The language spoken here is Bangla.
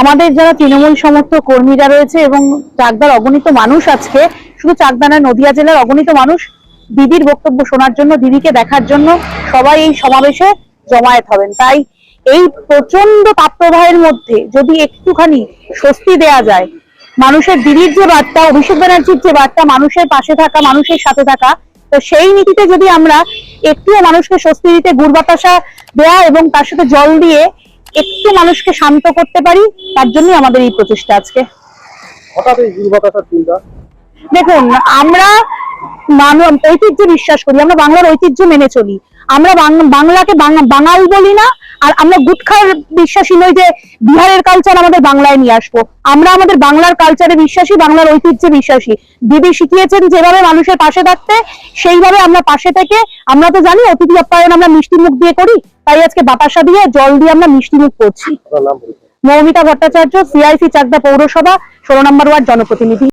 আমাদের যারা তৃণমূল সমর্থক কর্মীরা রয়েছে এবং চাকদার অগণিত মানুষ আজকে, শুধু চাকদা নয়, নদিয়া জেলার অগণিত মানুষ দিদির বক্তব্য শোনার জন্য, দিদিকে দেখার জন্য সবাই এই সমাবেশে জমায়েত হবেন। তাই এই প্রচণ্ড তাপপ্রবাহের মধ্যে যদি একটুখানি স্বস্তি দেয়া যায়, মানুষের দিদির যে বার্তা, অভিষেক ব্যানার্জির যে বার্তা, মানুষের পাশে থাকা, মানুষের সাথে থাকা, তো সেই নীতিতে যদি আমরা একটুও মানুষকে স্বস্তি দিতে গুড় বাতাসা দেয়া এবং তার সাথে জল দিয়ে একটু মানুষকে শান্ত করতে পারি তার জন্যই আমাদের এই প্রচেষ্টা আজকে। হঠাৎ এই দুর্বাতাসার চিন্তা? দেখুন আমরা মানব ঐতিহ্য বিশ্বাস করি আমরা বাংলার ঐতিহ্য মেনে চলি। আমরা বাংলাকে বাঙাল বলি না আর আমরা গুটখার বিশ্বাসী নই যে বিহারের কালচার আমাদের বাংলায় নিয়ে আসব। আমরা আমাদের বাংলার কালচারে বিশ্বাসী বাংলার ঐতিহ্যে বিশ্বাসী। দিদি শিখিয়েছেন যেভাবে মানুষের পাশে থাকতে সেইভাবে আমরা পাশে থেকে আমরা তো জানি অতিথি আপ্যায়ন আমরা মিষ্টি মুখ দিয়ে করি তাই আজকে বাতাসা দিয়ে জল দিয়ে আমরা মিষ্টি মুখ করছি। মৌমিতা ভট্টাচার্য সিআইসি চাকদা পৌরসভা ষোলো নম্বর ওয়ার্ড জনপ্রতিনিধি।